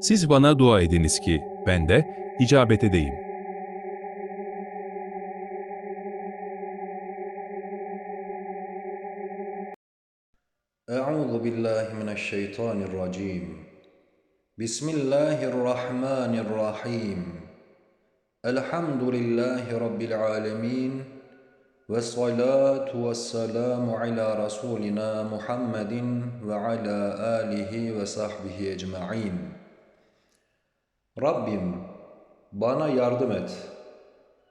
Siz bana dua ediniz ki ben de icabet edeyim. Euzu billahi mineşşeytanirracim. Bismillahirrahmanirrahim. Elhamdülillahi rabbil alamin. Ve salatu ve selamu ala Rasulina Muhammedin ve ala alihi ve sahbihi ecma'in. Rabbim bana yardım et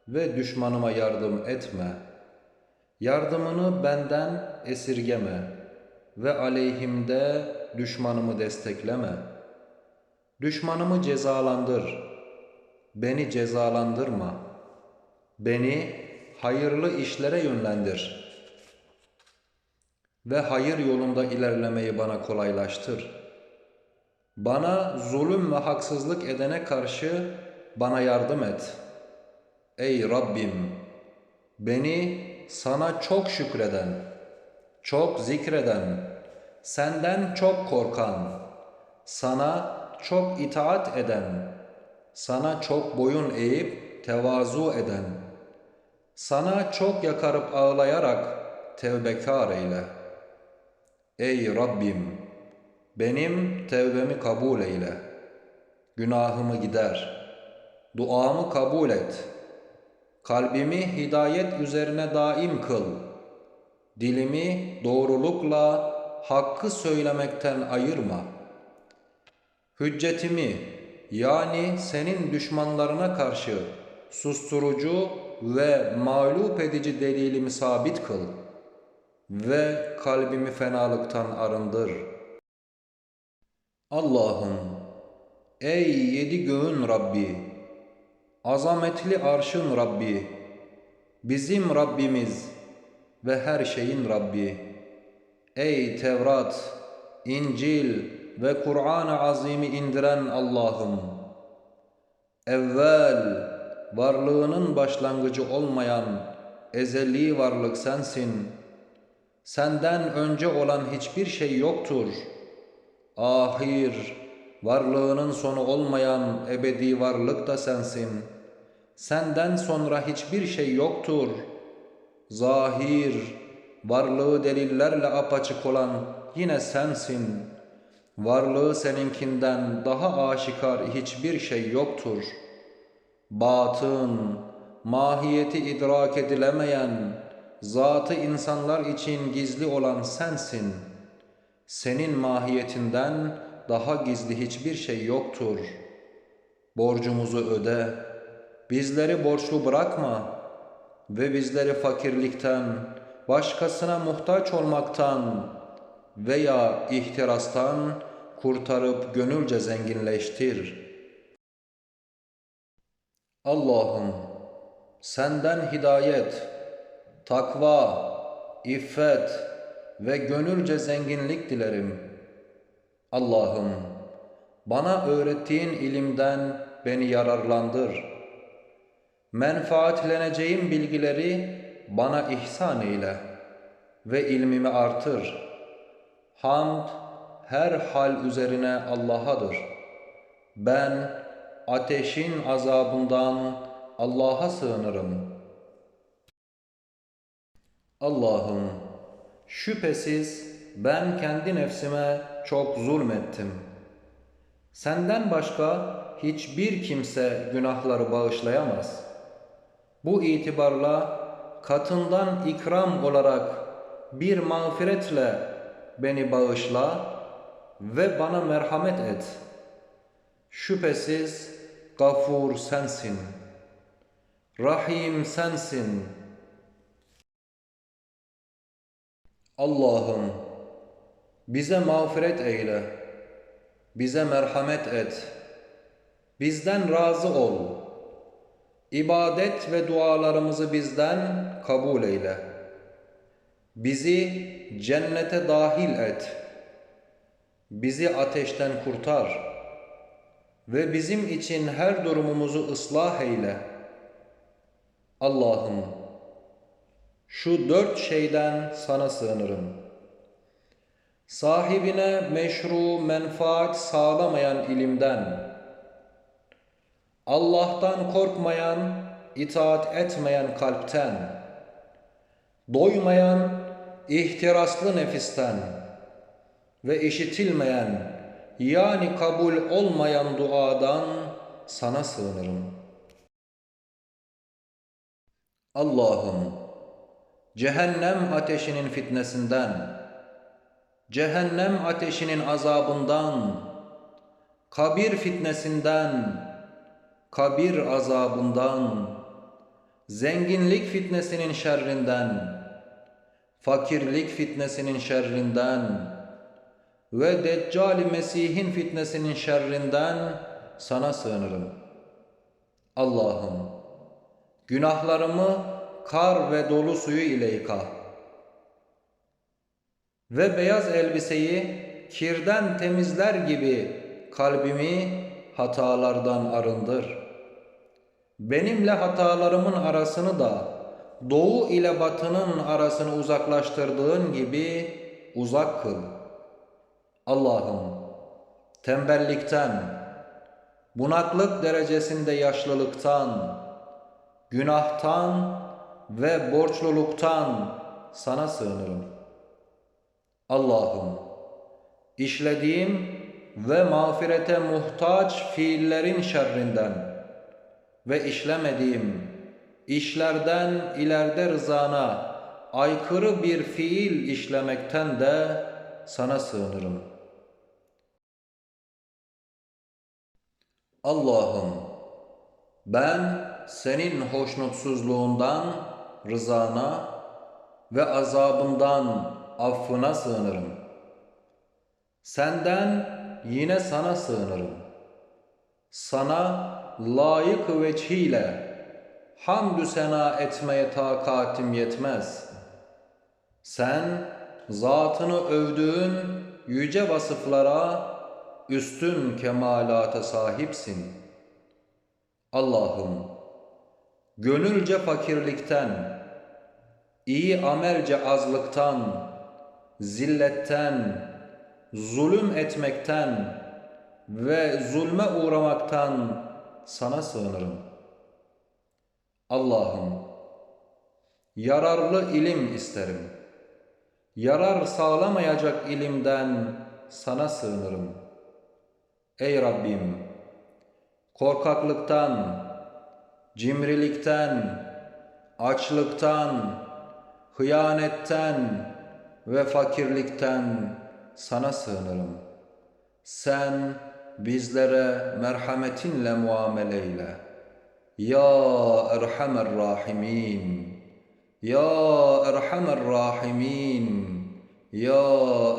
ve düşmanıma yardım etme. Yardımını benden esirgeme ve aleyhimde düşmanımı destekleme. Düşmanımı cezalandır. Beni cezalandırma. Beni hayırlı işlere yönlendir. Ve hayır yolunda ilerlemeyi bana kolaylaştır. Bana zulüm ve haksızlık edene karşı bana yardım et. Ey Rabbim! Beni sana çok şükreden, çok zikreden, senden çok korkan, sana çok itaat eden, sana çok boyun eğip tevazu eden, sana çok yakarıp ağlayarak tevbekar eyle. Ey Rabbim! Benim tevbemi kabul eyle. Günahımı gider. Duamı kabul et. Kalbimi hidayet üzerine daim kıl. Dilimi doğrulukla hakkı söylemekten ayırma. Hüccetimi yani senin düşmanlarına karşı susturucu ve mağlup edici delilimi sabit kıl ve kalbimi fenalıktan arındır.'' Allah'ım, ey yedi göğün Rabbi, azametli arşın Rabbi, bizim Rabbimiz ve her şeyin Rabbi, ey Tevrat, İncil ve Kur'an-ı Azim'i indiren Allah'ım, evvel varlığının başlangıcı olmayan ezeli varlık sensin, senden önce olan hiçbir şey yoktur.'' Ahir, varlığının sonu olmayan ebedi varlık da sensin. Senden sonra hiçbir şey yoktur. Zahir, varlığı delillerle apaçık olan yine sensin. Varlığı seninkinden daha aşikar hiçbir şey yoktur. Batın, mahiyeti idrak edilemeyen, zatı insanlar için gizli olan sensin.'' Senin mahiyetinden daha gizli hiçbir şey yoktur. Borcumuzu öde, bizleri borçlu bırakma ve bizleri fakirlikten, başkasına muhtaç olmaktan veya ihtirastan kurtarıp gönülce zenginleştir. Allah'ım senden hidayet, takva, iffet, ve gönülce zenginlik dilerim. Allah'ım bana öğrettiğin ilimden beni yararlandır. Menfaatleneceğim bilgileri bana ihsan eyle ve ilmimi artır. Hamd her hal üzerine Allah'adır. Ben ateşin azabından Allah'a sığınırım. Allah'ım Şüphesiz ben kendi nefsime çok zulmettim. Senden başka hiçbir kimse günahları bağışlayamaz. Bu itibarla katından ikram olarak bir mağfiretle beni bağışla ve bana merhamet et. Şüphesiz gafur sensin. Rahim sensin.'' Allah'ım bize mağfiret eyle, bize merhamet et, bizden razı ol, ibadet ve dualarımızı bizden kabul eyle. Bizi cennete dahil et, bizi ateşten kurtar ve bizim için her durumumuzu ıslah eyle. Allah'ım şu dört şeyden sana sığınırım. sahibine meşru menfaat sağlamayan ilimden, Allah'tan korkmayan, itaat etmeyen kalpten, doymayan, ihtiraslı nefisten ve işitilmeyen, yani kabul olmayan duadan sana sığınırım. Allah'ım, cehennem ateşinin fitnesinden, cehennem ateşinin azabından, kabir fitnesinden, kabir azabından, zenginlik fitnesinin şerrinden, fakirlik fitnesinin şerrinden ve Deccal-i Mesih'in fitnesinin şerrinden sana sığınırım. Allah'ım, günahlarımı kar ve dolu suyu ile yıka. Ve beyaz elbiseyi kirden temizler gibi kalbimi hatalardan arındır. Benimle hatalarımın arasını da doğu ile batının arasını uzaklaştırdığın gibi uzak kıl. Allah'ım tembellikten, bunaklık derecesinde yaşlılıktan, günahtan ve borçluluktan sana sığınırım. Allah'ım işlediğim ve mağfirete muhtaç fiillerin şerrinden ve işlemediğim işlerden ileride rızana aykırı bir fiil işlemekten de sana sığınırım. Allah'ım ben senin hoşnutsuzluğundan rızana ve azabından affına sığınırım. Senden yine sana sığınırım. Sana layık veçhiyle hamdü sena etmeye takatim yetmez. Sen zatını övdüğün yüce vasıflara üstün kemalata sahipsin. Allah'ım gönülce fakirlikten, iyi amelce azlıktan, zilletten, zulüm etmekten ve zulme uğramaktan sana sığınırım. Allah'ım, yararlı ilim isterim. Yarar sağlamayacak ilimden sana sığınırım. Ey Rabbim, korkaklıktan, cimrilikten, açlıktan, hıyanetten ve fakirlikten sana sığınırım. Sen bizlere merhametinle muamele eyle. Ya Erhamer Rahimin. Ya Erhamer Rahimin. Ya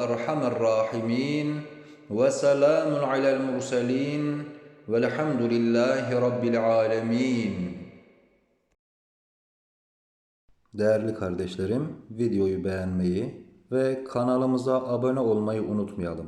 Erhamer Rahimin. Ve selamun alel murselin. Velhamdülillahi Rabbil alemin. Değerli kardeşlerim, videoyu beğenmeyi ve kanalımıza abone olmayı unutmayalım.